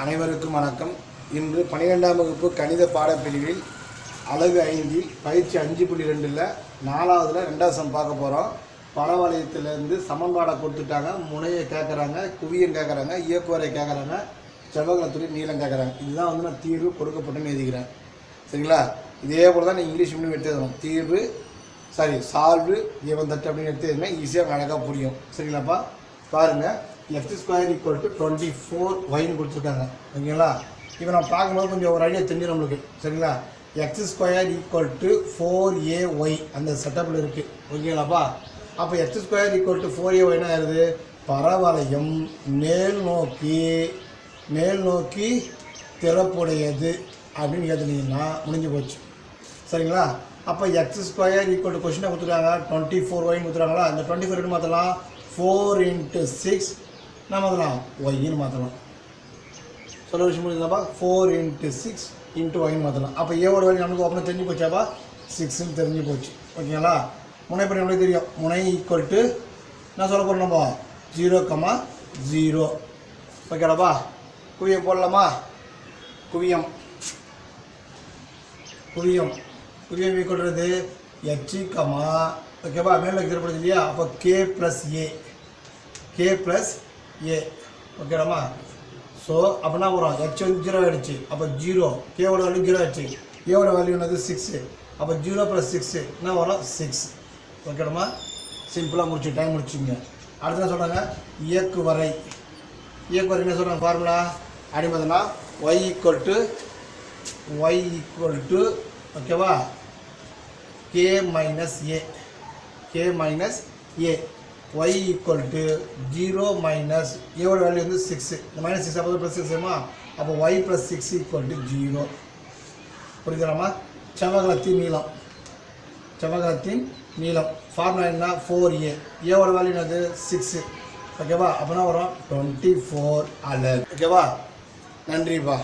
அனைவருக்கும் வணக்கம். இன்று பனிரெண்டாம் வகுப்பு கணித பாடப்பிரிவில் அலகு ஐந்தில் பயிற்சி அஞ்சு புள்ளி ரெண்டில் நாலாவதுல ரெண்டாவது சம் பார்க்க போகிறோம் பலவளையத்திலேருந்து சமன்பாடை கொடுத்துட்டாங்க. முனையை கேட்குறாங்க குவியம் கேட்குறாங்க இயக்குவரை கேட்குறாங்க செவ்வகத்துறை நீளம் கேட்குறாங்க இதுதான் வந்து நான் தீர்வு கொடுக்கப்பட்டுன்னு எழுதிக்கிறேன். சரிங்களா? இதே போல் தான் நீங்கள் இங்கிலீஷ் மீடியம் எடுத்து தீர்வு சாரி சால்வு ஏவன் தட்டு அப்படின்னு எடுத்து ஈஸியாக அழகாக புரியும். சரிங்களாப்பா? பாருங்கள் X square equal to twenty four ஒய்னு கொடுத்துருக்காங்க. ஓகேங்களா? இப்போ நம்ம பார்க்கும்போது கொஞ்சம் ஒரு ஐடியா தெரிஞ்சு நம்மளுக்கு. சரிங்களா? X square equal to four A Y அந்த செட்டப்பில் இருக்குது ஓகேங்களாப்பா? அப்போ X square equal to four A ஒய்னா ஆகுது பரவளையம் மேல் நோக்கி மேல் நோக்கி திறப்புடையது அப்படின்னு எழுதுனீங்கன்னா முடிஞ்சு போச்சு. சரிங்களா? அப்போ எக்ஸ் ஸ்கொயர் ஈக்குவல் டு கொஸ்டினை கொடுத்துருக்காங்க. டுவெண்ட்டி ஃபோர் ஒய்னு கொடுத்துருக்காங்களா? அந்த டுவெண்ட்டி ஃபோர் மாற்றலாம் ஃபோர் இன்ட்டு சிக்ஸ் என்ன மாற்றலாம் ஒய்னு மாற்றலாம் சொல்யூஷன் விஷயம் ஃபோர் இன்ட்டு சிக்ஸ் இன்ட்டு ஒய்னு மாற்றலாம் அப்போ ஏவோட வழி நமக்கு ஓப்பனாக தெரிஞ்சு போச்சாப்பா சிக்ஸ்னு தெரிஞ்சு போச்சு. ஓகேங்களா? முனை படி நம்மளுக்கு தெரியும். முனை ஈக்குவல் டு என்ன சொல்ல போகிறோம் நம்ம ஜீரோ கமா ஜீரோ ஓகேடாப்பா குவியம் போடலாமா? குவியம். குவியம். குவியம் ஈக்குவல்றது எச்சு கம்மா ஓகேவா மேலே திருப்படுது இல்லையா அப்போ K plus A K plus A ஓகேடாமா so அப்படின்னா வரும் ஹெச் வந்து ஜீரோ ஆகிடுச்சு அப்போ ஜீரோ கேவோட வேல்யூ ஜீரோ ஆகிடுச்சு ஏவோட வேல்யூ என்னது சிக்ஸு அப்போ ஜீரோ ப்ளஸ் சிக்ஸு என்ன வரும்? சிக்ஸ் ஓகேடாமா சிம்பிளாக முடிச்சு டைம் முடிச்சுங்க. அடுத்து என்ன சொல்கிறாங்க இயக்கு வரை. இயக்கு வரை என்ன சொல்கிறாங்க formula அடிமதுன்னா Y equal to Y equal to ஓகேவா K minus A K minus A Y equal to zero minus ஏவோட வேல்யூ வந்து சிக்ஸு இந்த மைனஸ் சிக்ஸ் அப்போ ப்ளஸ் சிக்ஸ் அப்போ Y plus six equal to zero புரியுதுலாமா செவ்வகலத்தின் நீளம். செவ்வகலத்தின் நீளம். ஃபார்முலா என்ன? ஃபோர் ஏ ஏவோட வேல்யூ என்னது? சிக்ஸு ஓகேவா அப்படின்னா வரும்? டுவெண்ட்டி ஃபோர் அலர் ஓகேவா நன்றிப்பா.